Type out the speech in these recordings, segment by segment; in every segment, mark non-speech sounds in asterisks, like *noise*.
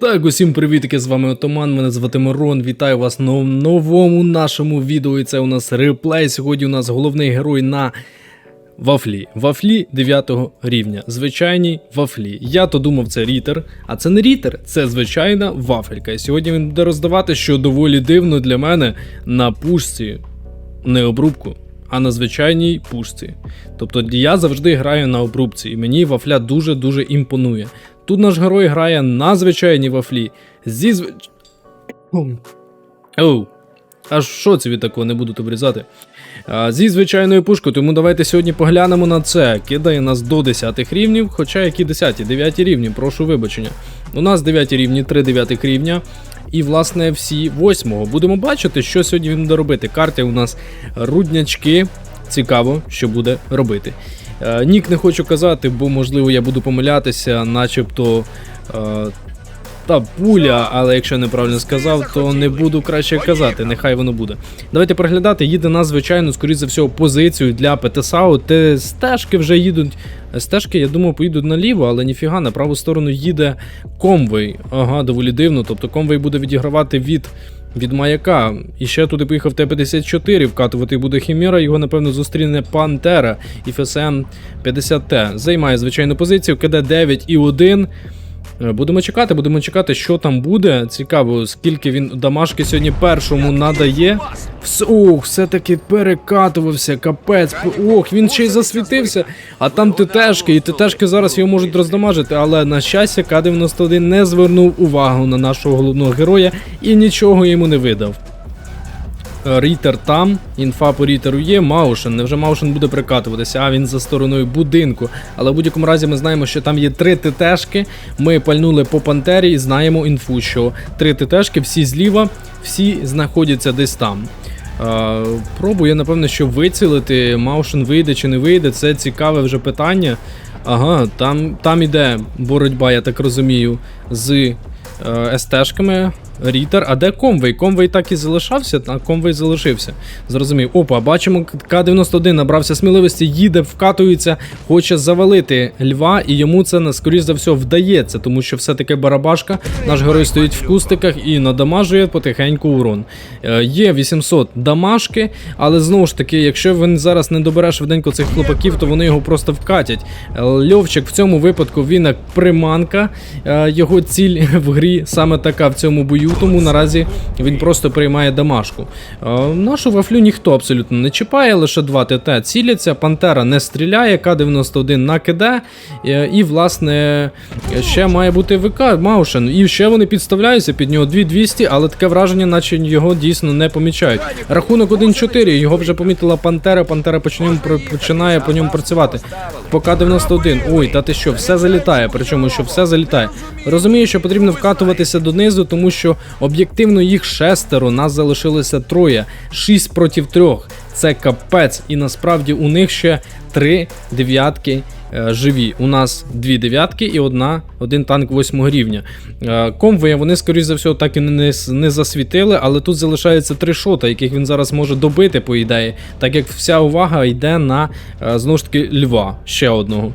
Так, усім привітки, з вами Отоман, мене звати Мирон, вітаю вас на новому нашому відео, і це у нас реплей. Сьогодні у нас головний герой на вафлі. Вафлі 9 рівня. Звичайні вафлі. Я то думав, це рітер, а це не рітер, це звичайна вафелька. І сьогодні він буде роздавати, що доволі дивно для мене на пушці, не обрубку. А на звичайній пушці. Тобто я завжди граю на обрубці, і мені вафля дуже-дуже імпонує. Тут наш герой грає на звичайній вафлі. Зі звич... Оу. Аж що це від такого не будуть обрізати. А, зі звичайною пушкою, тому давайте сьогодні поглянемо на це. Кидає нас до 10 рівнів, хоча які 10, 9 рівні, прошу вибачення. У нас 9 рівні, 3 9 рівня. І, власне, всі 8 Будемо бачити, що сьогодні він буде робити. Карти у нас руднячки. Цікаво, що буде робити. Е, Нік не хочу казати, бо можливо я буду помилятися, начебто. Е, та пуля, але якщо я неправильно сказав, то не буду краще казати, нехай воно буде. Давайте переглядати, їде на звичайну, скоріш за всього, позицію для ПТСАУ. Те стежки вже їдуть. Стежки, я думаю, поїдуть наліво, але ніфіга, на праву сторону їде комвей. Ага, доволі дивно. Тобто комвей буде відігравати від. Від маяка. І ще туди поїхав Т-54, вкатувати буде Хімера, його, напевно, зустріне Пантера і ФСМ 50Т. Займає звичайну позицію, КД 9 і 1. Е, Будемо чекати, будемо чекати, що там буде. Цікаво, скільки він дамажки сьогодні першому надає. Ох, все-таки перекатувався, капець. Ох, він ще й засвітився. А там ТТшки, і ТТшки зараз його можуть роздамажити. Але на щастя, К-91 не звернув увагу на нашого головного героя і нічого йому не видав. Рітер там, інфа по рітеру є, Маушен. Невже Маушен буде прикатуватися? А він за стороною будинку. Але в будь-якому разі ми знаємо, що там є три ТТшки. Ми пальнули по пантері і знаємо інфу, що три ТТшки, всі зліва, всі знаходяться десь там. Е, пробую, напевно, що вицілити. Маушен вийде чи не вийде. Це цікаве вже питання. Ага, там, там іде боротьба, я так розумію, з е, СТшками. Рітер, а де комвей? Комвей так і залишався, а комвей залишився. Зрозумів. Опа, бачимо, К-91 набрався сміливості, їде, вкатується, хоче завалити льва, і йому це скоріш за все вдається, тому що все-таки барабашка, наш герой стоїть в кустиках і надамажує потихеньку урон. Е, є 800 дамашки, але знову ж таки, якщо він зараз не добере швиденько цих хлопаків, то вони його просто вкатять. Льовчик в цьому випадку він як приманка, е, його ціль *laughs* в грі саме така в цьому бою, тому наразі він просто приймає дамашку. Е, Нашу вафлю ніхто абсолютно не чіпає, лише два ТТ ціляться, Пантера не стріляє, К-91 накиде, е, і, власне, ще має бути ВК Маушен. І ще вони підставляються під нього 2200, але таке враження, наче його дійсно не помічають. Рахунок 1-4, його вже помітила Пантера, Пантера починає по ньому працювати. По К-91, ой, та ти що, все залітає, причому що все залітає. Розумію, що потрібно вкатуватися донизу, тому що об'єктивно їх шестеро, нас залишилося троє. Шість проти трьох. Це капець, і насправді у них ще три дев'ятки е, живі. У нас дві дев'ятки і одна, один танк восьмого рівня. Е, Комвея вони, скоріш за все, так і не, не засвітили, але тут залишається три шота, яких він зараз може добити, по ідеї, так як вся увага йде на е, знову ж таки льва ще одного.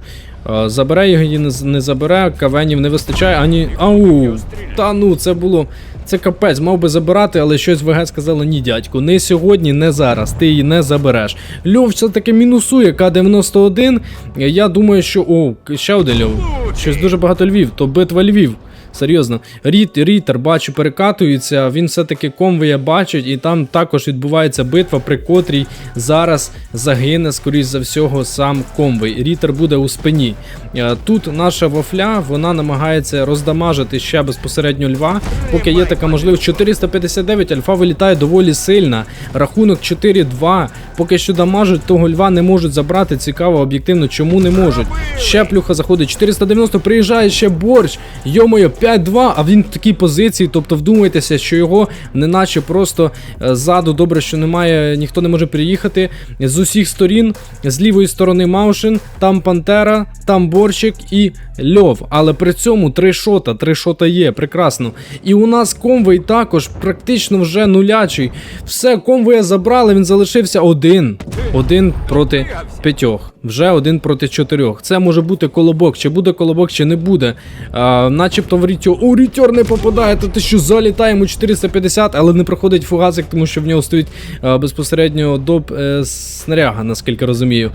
Е, Забере його не, не забере, кавенів не вистачає, ані. Ау! Та ну, це було. Це капець, мав би забирати, але щось ВГ сказала: ні, дядьку. Не сьогодні, не зараз. Ти її не забереш. Льов все-таки мінусує К-91. Я думаю, що. О, ще один Льов. Щось дуже багато Львів, то битва Львів. Серйозно, Ріт, Рітер, бачу, перекатується, він все-таки конвоя бачить, і там також відбувається битва, при котрій зараз загине, скоріш за всього, сам конвой. Рітер буде у спині. Е, Тут наша вафля, вона намагається роздамажити ще безпосередньо льва. Поки є така можливість, 459, альфа вилітає доволі сильно. Рахунок 4-2. Поки що дамажуть, того льва не можуть забрати. Цікаво, об'єктивно, чому не можуть. Ще плюха заходить. 490, приїжджає ще борщ. Йомою, 5-2, а він в такій позиції. Тобто вдумайтеся, що його неначе просто е, ззаду добре, що немає, ніхто не може приїхати. З усіх сторін, з лівої сторони Маушин, там Пантера, там борщик і льов. Але при цьому три шота, три шота є, прекрасно. І у нас конвой також практично вже нулячий. Все, конвоя забрали, він залишився один. Один проти п'ятьох. Вже один проти чотирьох. Це може бути колобок. Чи буде колобок, чи не буде. А, начебто в рітьор. О, рітьор не попадає. Та ти що залітає йому 450, але не проходить фугасик, тому що в нього стоїть а, безпосередньо доп е, снаряга, наскільки розумію.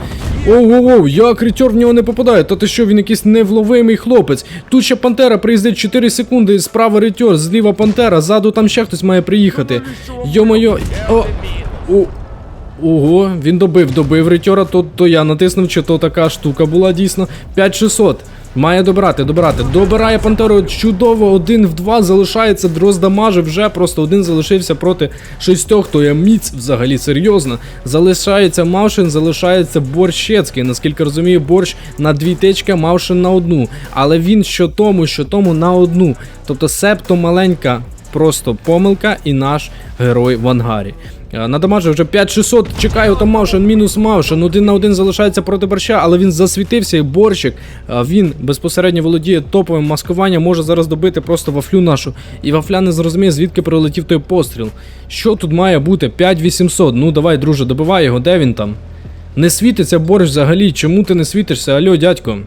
Оу-оу-оу, як рітьор в нього не попадає. Та ти що, він якийсь невловимий хлопець. Тут ще пантера приїздить 4 секунди, справа рітьор, зліва пантера, ззаду там ще хтось має приїхати. Йо-моє. О, о, Ого, він добив, добив ритьора, то, то я натиснув, чи то така штука була дійсно. 5600. Має добрати, добрати. Добирає Пантеру чудово, один в два залишається, дрозд дамажив вже, просто один залишився проти шістьох, то є міць взагалі серйозно. Залишається Мавшин, залишається Борщецький. Наскільки розумію, борщ на дві тички, Мавшин на одну. Але він що тому, що тому на одну. Тобто септо маленька просто помилка і наш герой в ангарі. Е, На дамажі вже 5600, чекає там Мавшин, мінус Мавшин, один на один залишається проти борща, але він засвітився і борщик. е, Він безпосередньо володіє топовим маскуванням, може зараз добити просто вафлю нашу. І вафля не зрозуміє, звідки прилетів той постріл. Що тут має бути? 5800. Ну давай, друже, добивай його, де він там? Не світиться борщ взагалі. Чому ти не світишся? Алло, дядько.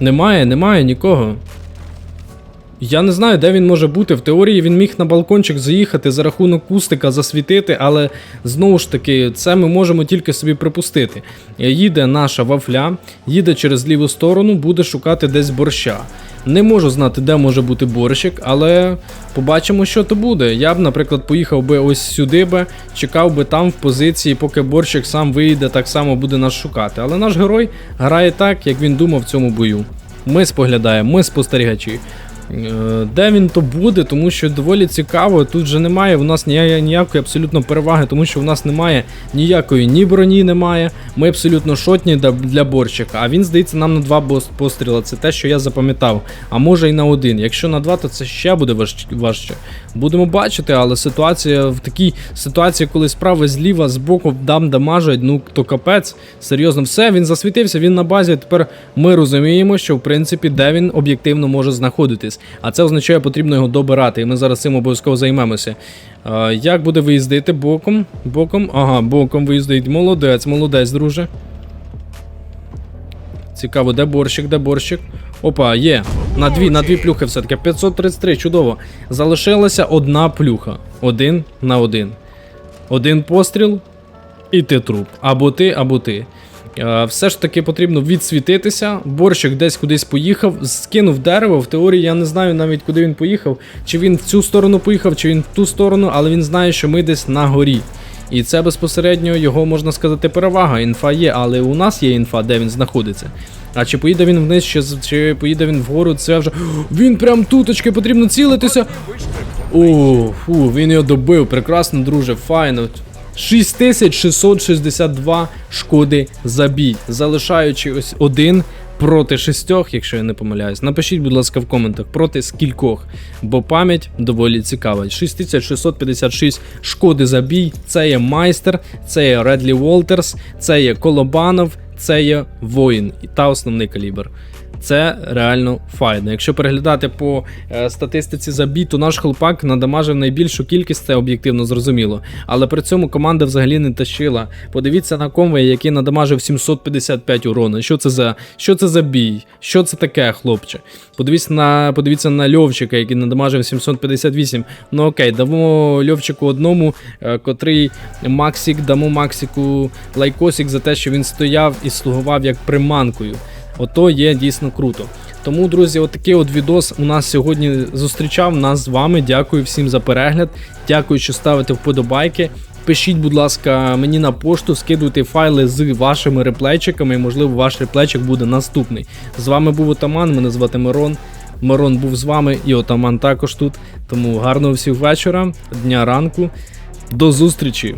Немає, немає нікого. Я не знаю, де він може бути. В теорії він міг на балкончик заїхати за рахунок кустика, засвітити, але знову ж таки, це ми можемо тільки собі припустити. Їде наша вафля, їде через ліву сторону, буде шукати десь борща. Не можу знати, де може бути борщик, але побачимо, що то буде. Я б, наприклад, поїхав би ось сюди би, чекав би там в позиції, поки борщик сам вийде, так само буде нас шукати. Але наш герой грає так, як він думав в цьому бою. Ми споглядаємо, ми спостерігачі. Е, Де він то буде, тому що доволі цікаво. Тут же немає в нас ніякої, абсолютно переваги, тому що в нас немає ніякої ні броні, немає. Ми абсолютно шотні для, борщика. А він здається нам на два постріла. Це те, що я запам'ятав. А може і на один. Якщо на два, то це ще буде важче. Будемо бачити, але ситуація в такій ситуації, коли справа зліва, збоку дам дамажать, ну то капець. Серйозно, все, він засвітився, він на базі. Тепер ми розуміємо, що в принципі де він об'єктивно може знаходитись. А це означає, потрібно його добирати, і ми зараз цим обов'язково займемося. А, як буде виїздити боком? Боком? Ага, боком виїздить. Молодець, молодець, друже. Цікаво, де борщик, де борщик? Опа, є. На дві, на дві плюхи все-таки. 533, чудово. Залишилася одна плюха. Один на один. Один постріл, і ти труп. Або ти, або ти. Е, Все ж таки потрібно відсвітитися. Борщик десь кудись поїхав, скинув дерево. В теорії я не знаю навіть куди він поїхав. Чи він в цю сторону поїхав, чи він в ту сторону, але він знає, що ми десь на горі. І це безпосередньо його можна сказати перевага. Інфа є, але у нас є інфа, де він знаходиться. А чи поїде він вниз, чи, чи поїде він вгору, це вже. Він прям туточки, потрібно цілитися. О, фу, він його добив. Прекрасно, друже, файно. 6662 шкоди за бій, залишаючи ось один проти шістьох, якщо я не помиляюсь. Напишіть, будь ласка, в коментах проти скількох, бо пам'ять доволі цікава. 6656 шкоди за бій. Це є майстер, це є Редлі Волтерс, це є Колобанов, це є воїн та основний калібр. Це реально файно. Якщо переглядати по е, статистиці за бій, то наш хлопак надамажив найбільшу кількість, це об'єктивно зрозуміло. Але при цьому команда взагалі не тащила. Подивіться на конвей, який надамажив 755 урона. Що це за що це за бій? Що це таке, хлопче? Подивіться на подивіться на Льовчика, який надамажив 758. Ну окей, дамо Льовчику одному, е, котрий Максик, дамо Максику лайкосик за те, що він стояв і слугував як приманкою. Ото є дійсно круто. Тому, друзі, отакий от відос у нас сьогодні зустрічав нас з вами. Дякую всім за перегляд. Дякую, що ставите вподобайки. Пишіть, будь ласка, мені на пошту, скидуйте файли з вашими реплейчиками, і можливо ваш реплейчик буде наступний. З вами був Отаман, мене звати Мирон. Мирон був з вами і Отаман також тут. Тому гарного всіх вечора, дня ранку. До зустрічі!